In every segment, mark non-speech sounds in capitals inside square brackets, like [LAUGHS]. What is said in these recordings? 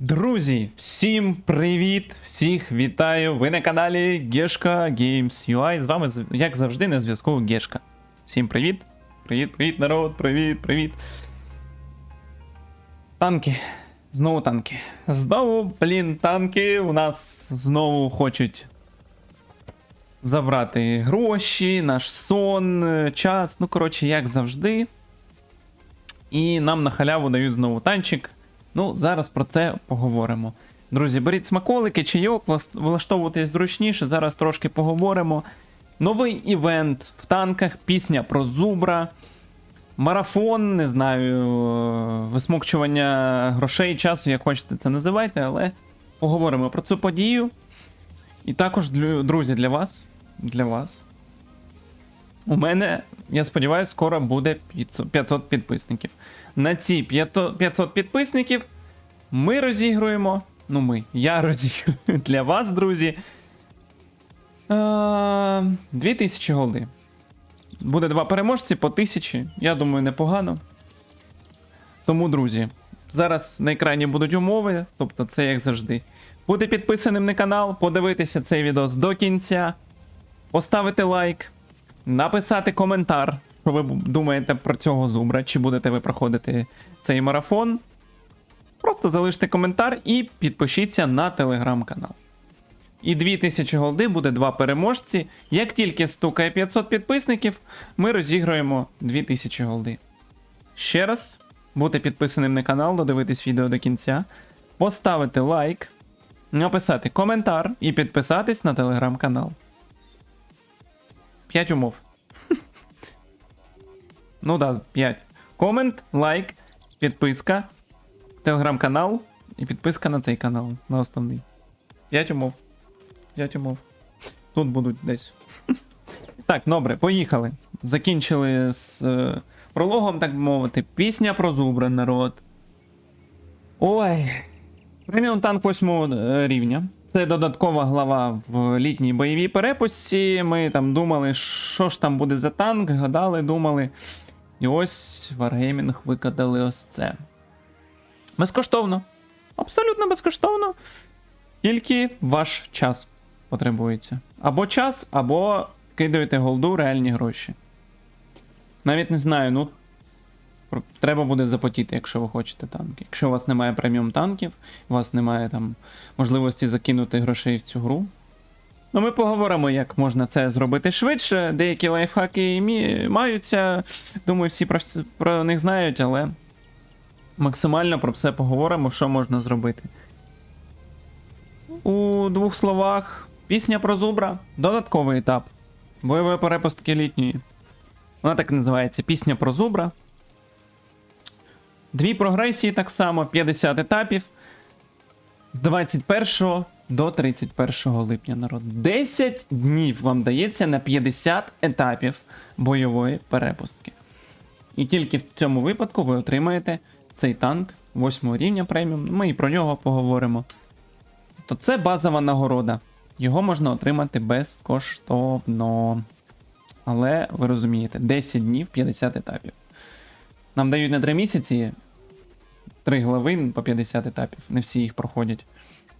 Друзі, всім привіт! Всіх вітаю! Ви на каналі Гешка Games UI. З вами, як завжди, на зв'язку Гешка. Всім привіт! Привіт, привіт, народ! Привіт, привіт! Танки. Знову танки. Знову, блін, танки у нас знову хочуть забрати гроші, наш сон, час. Ну, коротше, як завжди. І нам на халяву дають знову танчик. Ну, зараз про це поговоримо. Друзі, беріть смаколики, чайок, влаштовуйтесь зручніше. Зараз трошки поговоримо. Новий івент в танках, пісня про зубра, марафон, не знаю, е, висмокчування грошей, часу, як хочете це називайте, але поговоримо про цю подію. І також, друзі, для вас. Для вас. У мене, я сподіваюся, скоро буде 500 500 підписників. На ці 500 500 підписників ми розігруємо. Ну, ми, я розіграю для вас, друзі. 2000 голди. Буде два переможці по 1000. Я думаю, непогано. Тому, друзі, зараз на екрані будуть умови, тобто це як завжди. Бути підписаним на канал, подивитися цей відос до кінця, поставити лайк, написати коментар, що ви думаєте про цього зубра, чи будете ви проходити цей марафон. Просто залиште коментар і підпишіться на телеграм-канал. І 2000 голди буде два переможці. Як тільки стукає 500 підписників, ми розіграємо 2000 голди. Ще раз, бути підписаним на канал, додивитись відео до кінця, поставити лайк, написати коментар і підписатись на телеграм-канал. 5 умов. Ну да, 5. Комент, лайк, підписка, телеграм-канал і підписка на цей канал, на основний. 5 умов. 5 умов. Тут будуть десь. Так, добре, поїхали. Закінчили з е, прологом, так би мовити. Пісня про зубра, народ. Ой. Преміум танк 8 рівня. Це додаткова глава в літній бойовій перепустці. Ми там думали, що ж там буде за танк, гадали, думали. І ось Wargaming викатали ось це. Безкоштовно. Абсолютно безкоштовно. Тільки ваш час потребується. Або час, або кидаєте голду реальні гроші. Навіть не знаю, ну. Треба буде запотіти, якщо ви хочете танки. Якщо у вас немає преміум танків, у вас немає там можливості закинути грошей в цю гру. Ну, ми поговоримо, як можна це зробити швидше. Деякі лайфхаки мі- маються. Думаю, всі про, про них знають, але максимально про все поговоримо, що можна зробити. У двох словах, пісня про зубра, додатковий етап. Бойової перепустки літньої. Вона так і називається Пісня про зубра. Дві прогресії так само, 50 етапів. З 21 до 31 липня народ. 10 днів вам дається на 50 етапів бойової перепустки. І тільки в цьому випадку ви отримаєте цей танк 8 рівня преміум. Ми і про нього поговоримо. То це базова нагорода. Його можна отримати безкоштовно. Але ви розумієте, 10 днів 50 етапів. Нам дають на 3 місяці 3 глави по 50 етапів. Не всі їх проходять.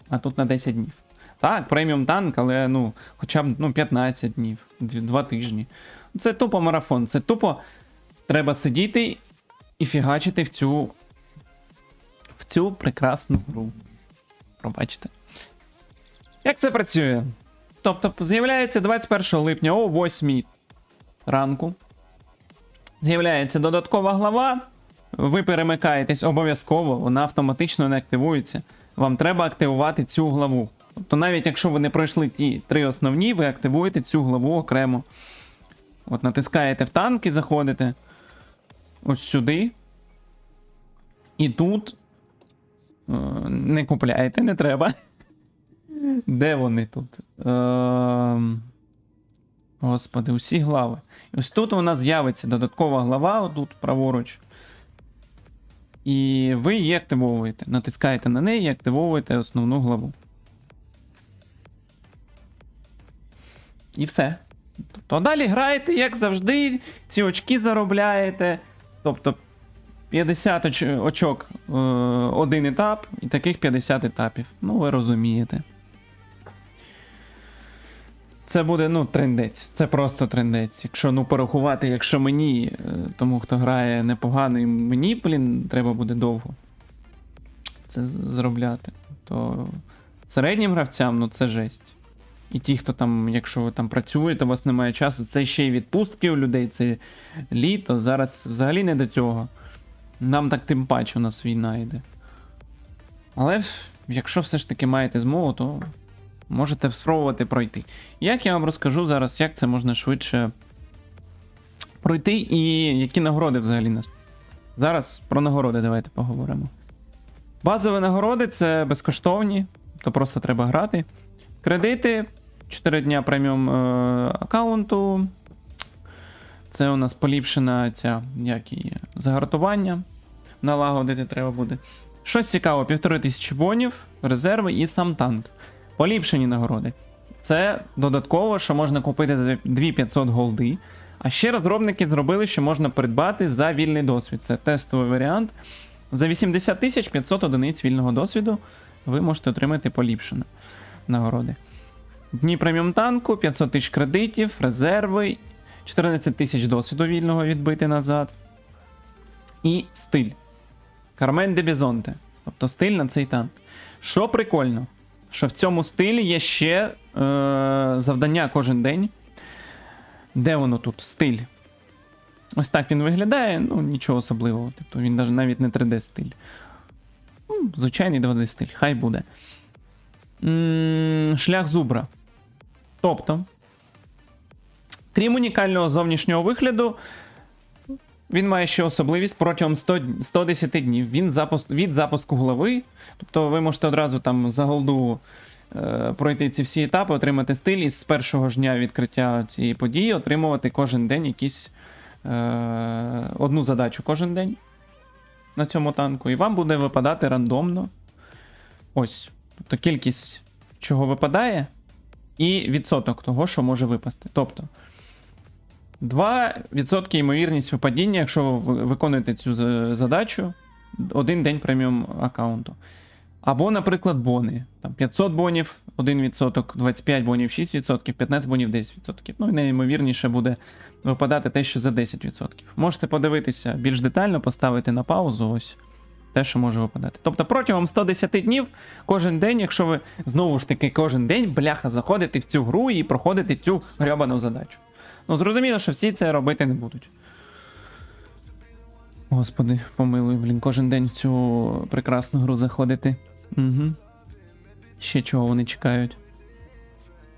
А тут на 10 днів. Так, преміум танк, але ну, хоча б ну, 15 днів, 2 тижні. Це тупо марафон. Це тупо треба сидіти і фігачити в цю. В цю прекрасну гру. Пробачте. Як це працює? Тобто, з'являється 21 липня о 8 ранку. З'являється додаткова глава. Ви перемикаєтесь обов'язково, вона автоматично не активується. Вам треба активувати цю главу. Тобто, навіть якщо ви не пройшли ті три основні, ви активуєте цю главу окремо. От натискаєте в танк і заходите ось сюди. І тут е, не купляєте, не треба. [LAUGHS] Де вони тут? Ем... Господи, усі глави. Ось тут нас з'явиться додаткова глава, отут праворуч. І ви її активовуєте. Натискаєте на неї і активовуєте основну главу. І все. Тобто далі граєте, як завжди, ці очки заробляєте. Тобто 50 оч- очок е, один етап, і таких 50 етапів. Ну, ви розумієте. Це буде, ну, трендець. Це просто трендець. Якщо ну порахувати, якщо мені, е, тому хто грає непогано, і мені, блін, треба буде довго це зробляти, то середнім гравцям, ну це жесть. І ті, хто там, якщо ви там працюєте, у вас немає часу, це ще й відпустки у людей, це літо. Зараз взагалі не до цього. Нам так тим паче у нас війна йде. Але якщо все ж таки маєте змогу, то можете спробувати пройти. Як я вам розкажу зараз, як це можна швидше пройти і які нагороди взагалі нас. Зараз про нагороди давайте поговоримо. Базові нагороди це безкоштовні, то просто треба грати. Кредити 4 дня преміум е, аккаунту. Це у нас поліпшена ця як її, загартування. Налагодити треба буде. Щось цікаво, півтори тисячі бонів, резерви і сам танк. Поліпшені нагороди. Це додатково, що можна купити за 2500 голди. А ще розробники зробили, що можна придбати за вільний досвід. Це тестовий варіант. За 80 тисяч 500 одиниць вільного досвіду ви можете отримати поліпшені нагороди. Дні преміум танку, 500 тисяч кредитів, резерви, 14 тисяч досвіду вільного відбити назад. І стиль. Кармен де Бізонте. Тобто стиль на цей танк. Що прикольно, що в цьому стилі є ще е, завдання кожен день. Де воно тут? Стиль. Ось так він виглядає, ну нічого особливого. Тобто він навіть- не 3D стиль. Ну, звичайний 2D стиль, хай буде. Шлях зубра. Тобто, крім унікального зовнішнього вигляду, він має ще особливість протягом 100, 110 днів. Він запуск, від запуску голови. Тобто ви можете одразу там за голду е, пройти ці всі етапи, отримати стиль і з першого ж дня відкриття цієї події отримувати кожен день якісь е, одну задачу кожен день на цьому танку. І вам буде випадати рандомно. Ось. Тобто кількість чого випадає, і відсоток того, що може випасти. Тобто 2% ймовірність випадіння, якщо ви виконуєте цю задачу один день преміум аккаунту. Або, наприклад, бони. Там 500 бонів 1%, 25 бонів 6%, 15 бонів 10%. Ну і найімовірніше буде випадати те, що за 10%. Можете подивитися більш детально, поставити на паузу. Ось те, що може випадати. Тобто протягом 110 днів, кожен день, якщо ви знову ж таки кожен день бляха заходите в цю гру і проходите цю гребану задачу. Ну, зрозуміло, що всі це робити не будуть. Господи, помилуй, блін, кожен день в цю прекрасну гру заходити. Угу. Ще чого вони чекають.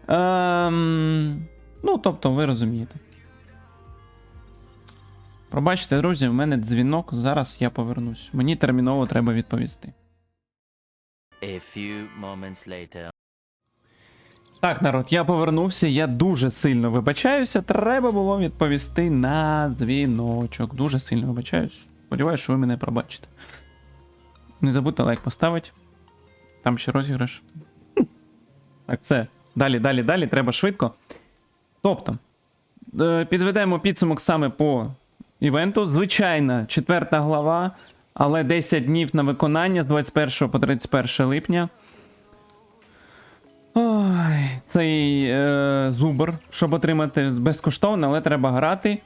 Ем... Ну, тобто, ви розумієте. Пробачте, друзі, в мене дзвінок, зараз я повернусь. Мені терміново треба відповісти. A few moments later. Так, народ, я повернувся, я дуже сильно вибачаюся. Треба було відповісти на дзвіночок. Дуже сильно вибачаюсь. Сподіваюсь, що ви мене пробачите. Не забудьте лайк поставити. Там ще розіграш. Так, все. Далі, далі, далі, треба швидко. Тобто, е, підведемо підсумок саме по івенту. Звичайна четверта глава, але 10 днів на виконання з 21 по 31 липня. Ой, цей е, зубр, щоб отримати безкоштовно, але треба грати.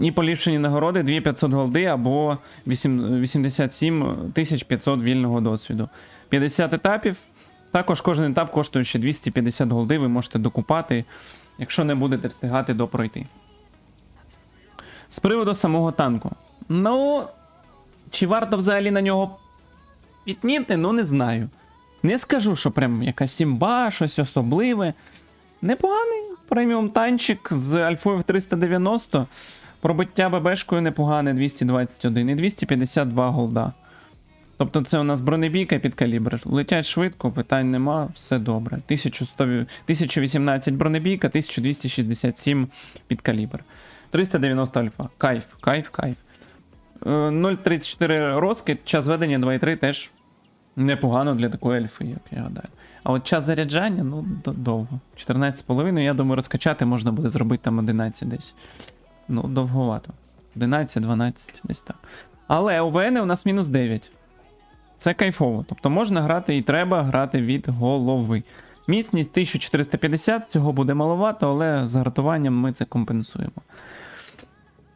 І поліпшені нагороди 2500 голди або 8, 87 500 вільного досвіду. 50 етапів. Також кожен етап коштує ще 250 голди, ви можете докупати, якщо не будете встигати допройти. З приводу самого танку. Ну, чи варто взагалі на нього пітніти, ну не знаю. Не скажу, що прям якась сімба, щось особливе. Непоганий преміум танчик з альфою в 390. Пробиття ББшкою непогане 221 і 252 голда. Тобто це у нас бронебійка під калібр. Летять швидко, питань нема, все добре. 1100, 1018 бронебійка, 1267 під калібр. 390 альфа. Кайф, кайф, кайф. Е, 0.34 розкид, час ведення 2.3 теж непогано для такої ельфи, як я гадаю. А от час заряджання, ну, довго. 14,5, я думаю, розкачати можна буде зробити там 11 десь. Ну, довговато. 11, 12, десь так. Але у ВН у нас мінус 9. Це кайфово. Тобто можна грати і треба грати від голови. Міцність 1450, цього буде маловато, але з гартуванням ми це компенсуємо.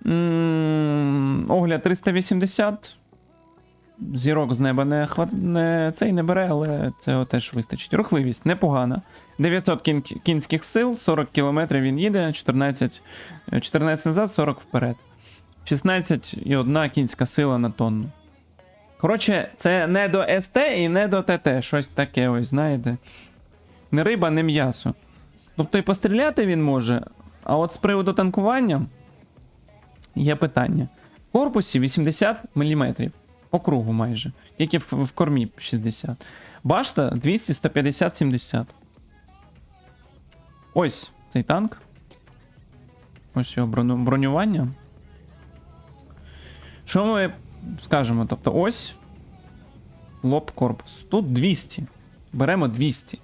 М, Огляд 380. Зірок з неба не, хват... не цей не бере, але цього теж вистачить. Рухливість непогана. 900 кін... кінських сил, 40 км він їде, 14, е, 14 назад, 40 вперед. 16 і одна кінська сила на тонну. Коротше, це не до СТ і не до ТТ. Щось таке, ось, знаєте. Не риба, не м'ясо. Тобто і постріляти він може, а от з приводу танкування є питання. В корпусі 80 мм. По кругу майже. Тільки в, в кормі 60. Башта 200, 150, 70. Ось цей танк. Ось його бронювання. Що ми скажемо? Тобто ось лоб корпус. Тут 200. Беремо 200.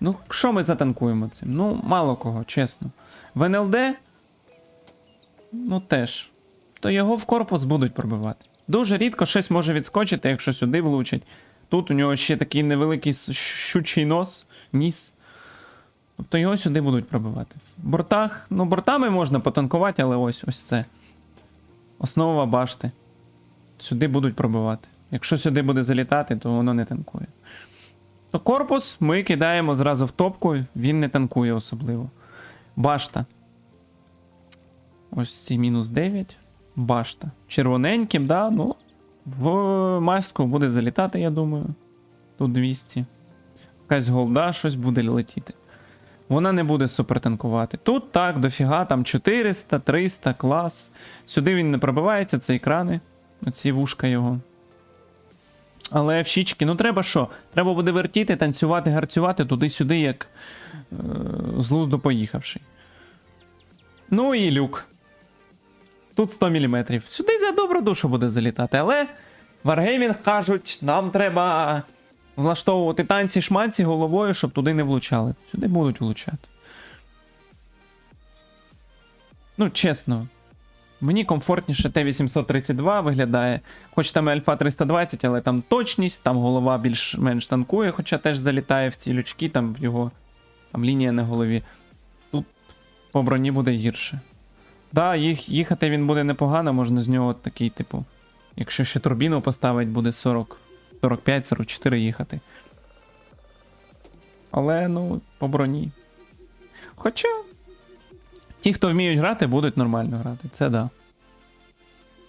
Ну, що ми затанкуємо цим? Ну, мало кого, чесно. В НЛД, ну теж. То його в корпус будуть пробивати. Дуже рідко щось може відскочити, якщо сюди влучать. Тут у нього ще такий невеликий щучий нос, ніс. Тобто його сюди будуть пробивати. В бортах, ну, бортами можна потанкувати, але ось ось це. Основа башти. Сюди будуть пробивати. Якщо сюди буде залітати, то воно не танкує. То корпус ми кидаємо зразу в топку, він не танкує особливо. Башта. Ось ці мінус 9. Башта. Червоненьким, да, ну. В маску буде залітати, я думаю. Тут 200. Якась голда, щось буде летіти. Вона не буде супер танкувати. Тут так, дофіга, там 400, 300, клас. Сюди він не пробивається, це екрани. Оці вушка його. Але в щічки, ну треба що? Треба буде вертіти, танцювати, гарцювати туди-сюди, як е, з поїхавши. Ну і люк. Тут 100 мм. Сюди за добру душу буде залітати, але Wargaming кажуть, нам треба влаштовувати танці шманці головою, щоб туди не влучали. Сюди будуть влучати. Ну, чесно. Мені комфортніше Т-832 виглядає. Хоч там і Альфа 320, але там точність, там голова більш-менш танкує, хоча теж залітає в ці лючки, там в його там лінія на голові. Тут по броні буде гірше. Да, їх, їхати він буде непогано, можна з нього такий, типу. Якщо ще турбіну поставить, буде 40, 45-44 їхати. Але, ну, по броні. Хоча. Ті, хто вміють грати, будуть нормально грати. Це да.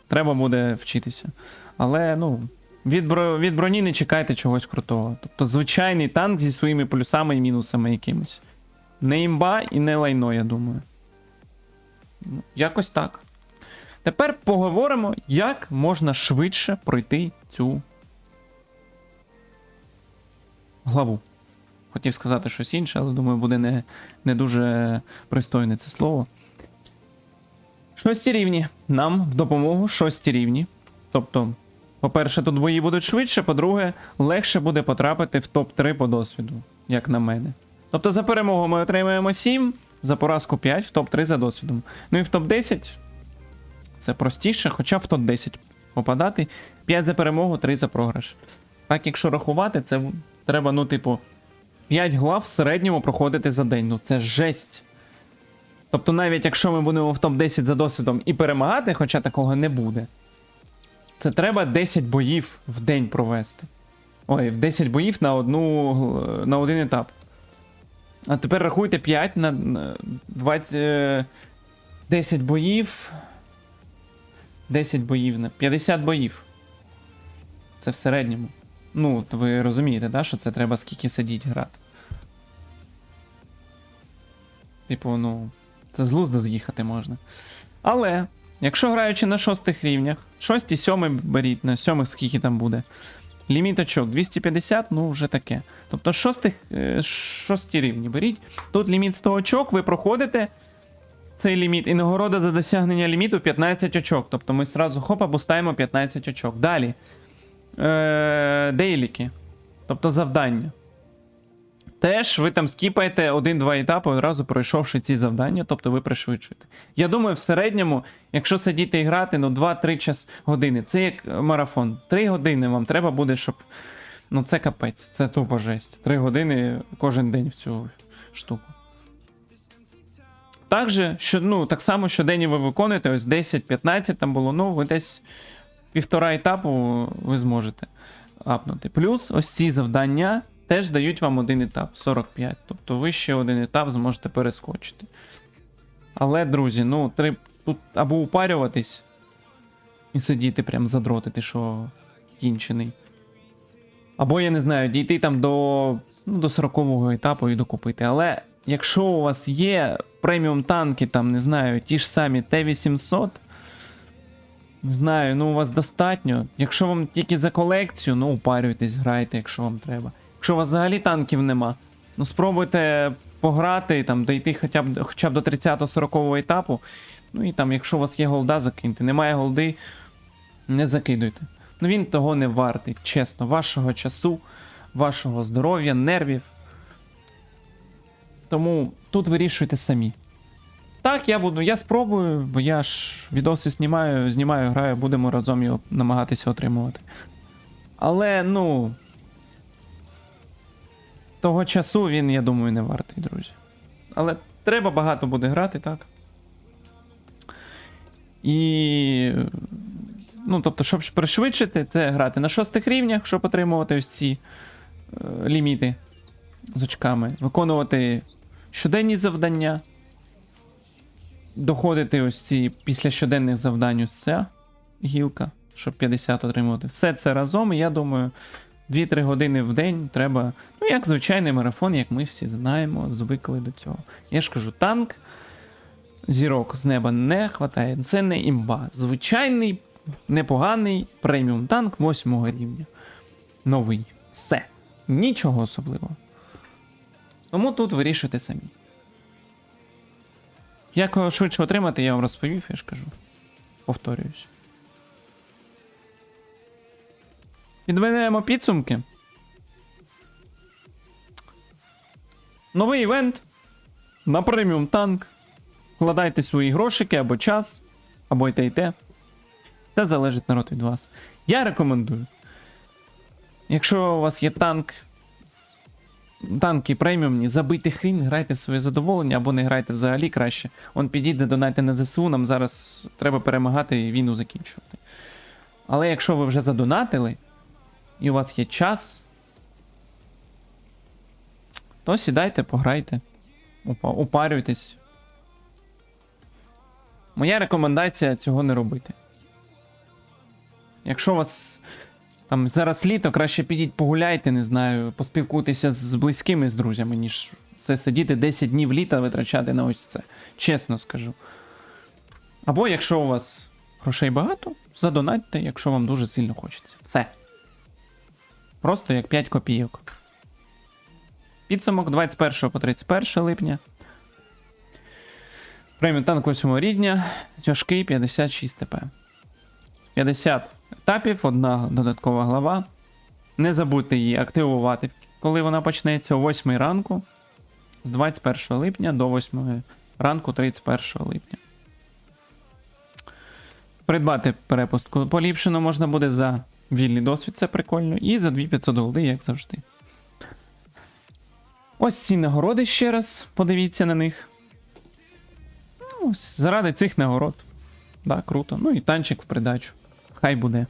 Треба буде вчитися. Але, ну, від, бро... від броні не чекайте чогось крутого. Тобто звичайний танк зі своїми плюсами і мінусами якимось. Не імба і не лайно, я думаю. Ну, якось так. Тепер поговоримо, як можна швидше пройти цю главу. Хотів сказати щось інше, але думаю, буде не, не дуже пристойне це слово. Шості рівні. Нам в допомогу шості рівні. Тобто, по-перше, тут бої будуть швидше, по-друге, легше буде потрапити в топ-3 по досвіду, як на мене. Тобто за перемогу ми отримаємо 7, за поразку 5, в топ-3 за досвідом. Ну і в топ-10 це простіше, хоча в топ-10 попадати. 5 за перемогу, 3 за програш. Так, якщо рахувати, це треба, ну, типу, 5 глав в середньому проходити за день. Ну це жесть. Тобто, навіть якщо ми будемо в топ-10 за досвідом і перемагати, хоча такого не буде, це треба 10 боїв в день провести. Ой, в 10 боїв на одну на один етап. А тепер рахуйте 5 на на 20. е, 10 боїв. 10 боїв на 50 боїв. Це в середньому. Ну, от ви розумієте, да, що це треба скільки сидіть грати. Типу, ну, це з глузду з'їхати можна. Але, якщо граючи на шостих рівнях, шості, сьомий беріть, на сьомих скільки там буде. Ліміт очок 250, ну вже таке. Тобто шостих, е, шості рівні беріть. Тут ліміт 100 очок, ви проходите цей ліміт, і нагорода за досягнення ліміту 15 очок. Тобто ми сразу хоп, обустаємо 15 очок. Далі. Е, дейліки. Тобто завдання. Теж ви там скіпаєте один-два етапи, одразу пройшовши ці завдання, тобто ви пришвидшуєте. Я думаю, в середньому, якщо сидіти і грати, ну 2-3 час години, це як марафон. 3 години вам треба буде, щоб. Ну це капець, це тупо жесть. 3 години кожен день в цю штуку. Также, що, ну, так само щодень ви виконуєте, ось 10-15 там було, ну, ви десь півтора етапу ви зможете апнути. Плюс ось ці завдання теж дають вам один етап 45. Тобто ви ще один етап зможете перескочити. Але, друзі, ну, треба тут або упарюватись і сидіти прям задротити, що кінчений. Або, я не знаю, дійти там до, ну, до 40-го етапу і докупити. Але якщо у вас є преміум танки, там, не знаю, ті ж самі Т-800, не знаю, ну у вас достатньо. Якщо вам тільки за колекцію, ну упарюйтесь, грайте, якщо вам треба. Якщо у вас взагалі танків нема, ну спробуйте пограти, там, дійти хоча б, хоча б до 30-40 етапу. Ну і там, якщо у вас є голда, закиньте. Немає голди, не закидуйте. Ну він того не вартий, чесно, вашого часу, вашого здоров'я, нервів. Тому тут вирішуйте самі. Так, я буду, я спробую, бо я ж відоси знімаю, знімаю, граю, будемо разом його намагатися отримувати. Але, ну. Того часу він, я думаю, не вартий, друзі. Але треба багато буде грати, так. І. Ну, тобто, щоб пришвидшити, це грати на шостих рівнях, щоб отримувати ось ці е, ліміти з очками, виконувати щоденні завдання доходити ось ці після щоденних завдань ось ця гілка, щоб 50 отримувати. Все це разом, і я думаю, 2-3 години в день треба. Ну, як звичайний марафон, як ми всі знаємо, звикли до цього. Я ж кажу, танк, зірок з неба не хватає. Це не імба. Звичайний, непоганий преміум танк 8 рівня. Новий. Все. Нічого особливого. Тому тут вирішуйте самі. Як його швидше отримати, я вам розповів, я ж кажу. Повторююсь. Підведемо підсумки. Новий івент. На преміум танк. Вкладайте свої грошики або час, або й те, і те. Це залежить народ від вас. Я рекомендую. Якщо у вас є танк, танки преміумні, забийте хрін, грайте в своє задоволення або не грайте взагалі краще. Он підіть, задонайте на ЗСУ, нам зараз треба перемагати і війну закінчувати. Але якщо ви вже задонатили, і у вас є час, то сідайте, пограйте, упа- упарюйтесь. Моя рекомендація цього не робити. Якщо у вас там зараз літо, краще підіть погуляйте, не знаю, поспілкуйтеся з близькими, з друзями, ніж це сидіти 10 днів літа витрачати на ось це. Чесно скажу. Або якщо у вас грошей багато, задонатьте, якщо вам дуже сильно хочеться. Все. Просто як 5 копійок. Підсумок 21 по 31 липня. Преміум танк 8 рівня, тяжкий 56 ТП. 50 етапів, одна додаткова глава. Не забудьте її активувати, коли вона почнеться о 8 ранку з 21 липня до 8 ранку 31 липня. Придбати перепустку поліпшено можна буде за вільний досвід, це прикольно, і за 2500 голди, як завжди. Ось ці нагороди ще раз, подивіться на них. Ну, ось, заради цих нагород. Да, круто. Ну і танчик в придачу. Хай буде.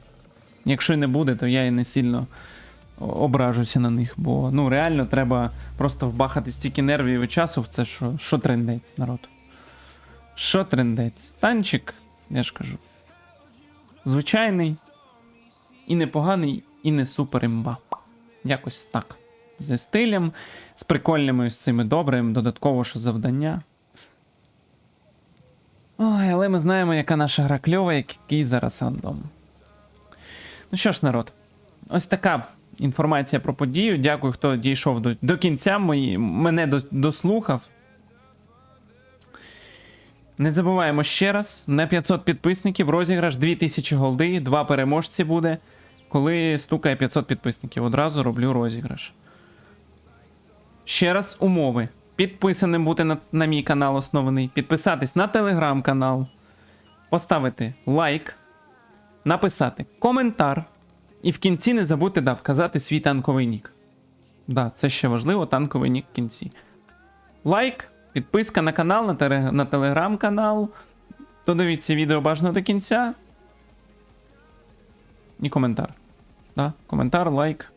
Якщо не буде, то я і не сильно ображуся на них, бо ну реально треба просто вбахати стільки нервів і часу в це, що, що трендець, народ. Що трендець? Танчик, я ж кажу. Звичайний, і непоганий, і не супер імба. Якось так. Зі стилем, з прикольними з цими добрим, додатково що завдання. Ой, але ми знаємо, яка наша гра кльова, який зараз рандом. Ну що ж, народ, ось така інформація про подію. Дякую, хто дійшов до, до кінця, мої, мене до, дослухав. Не забуваємо ще раз: на 500 підписників розіграш 2000 голди, два переможці буде. Коли стукає 500 підписників, одразу роблю розіграш. Ще раз умови. Підписаним бути на, на мій канал оснований, підписатись на телеграм-канал, поставити лайк, написати коментар. І в кінці не забудьте да, вказати свій танковий нік. Да, це ще важливо, танковий нік в кінці. Лайк, підписка на канал, на, тере- на телеграм-канал. Додивіться відео бажано до кінця. І коментар. Да? Коментар, лайк.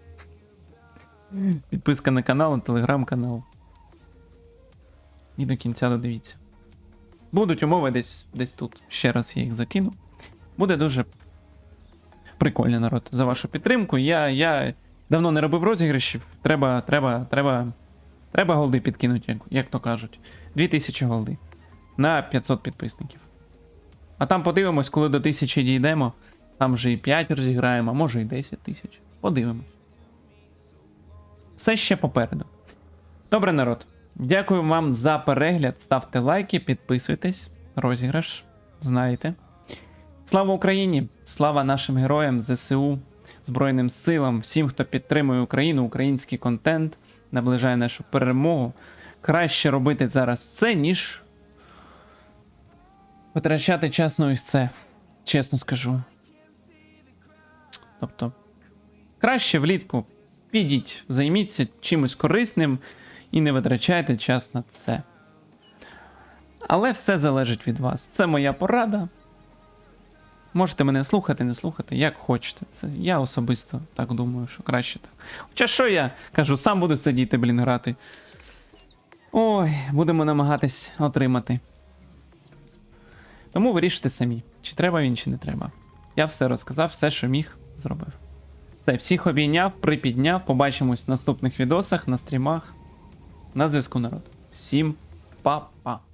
Підписка на канал, на телеграм-канал. І до кінця додивіться. Будуть умови десь, десь тут. Ще раз я їх закину. Буде дуже прикольно, народ, за вашу підтримку. Я, я давно не робив розіграшів. Треба, треба, треба. Треба голди підкинути, як, як то кажуть. 2000 голди. На 500 підписників. А там подивимось, коли до 1000 дійдемо. Там вже і 5 розіграємо, а може і 10 тисяч. Подивимось. Все ще попереду. Добре, народ. Дякую вам за перегляд. Ставте лайки, підписуйтесь. Розіграш. Знаєте. Слава Україні! Слава нашим героям, ЗСУ, Збройним силам, всім, хто підтримує Україну, український контент, наближає нашу перемогу. Краще робити зараз це, ніж витрачати час на ось це. Чесно скажу. Тобто, краще влітку підіть, займіться чимось корисним і не витрачайте час на це. Але все залежить від вас. Це моя порада. Можете мене слухати, не слухати, як хочете. Це я особисто так думаю, що краще так. Хоча що я кажу, сам буду сидіти, блін, грати. Ой, будемо намагатись отримати. Тому вирішите самі, чи треба він, чи не треба. Я все розказав, все, що міг, зробив. Все, всіх обійняв, припідняв. Побачимось в наступних відосах, на стрімах. На зв'язку народ. Всім па-па.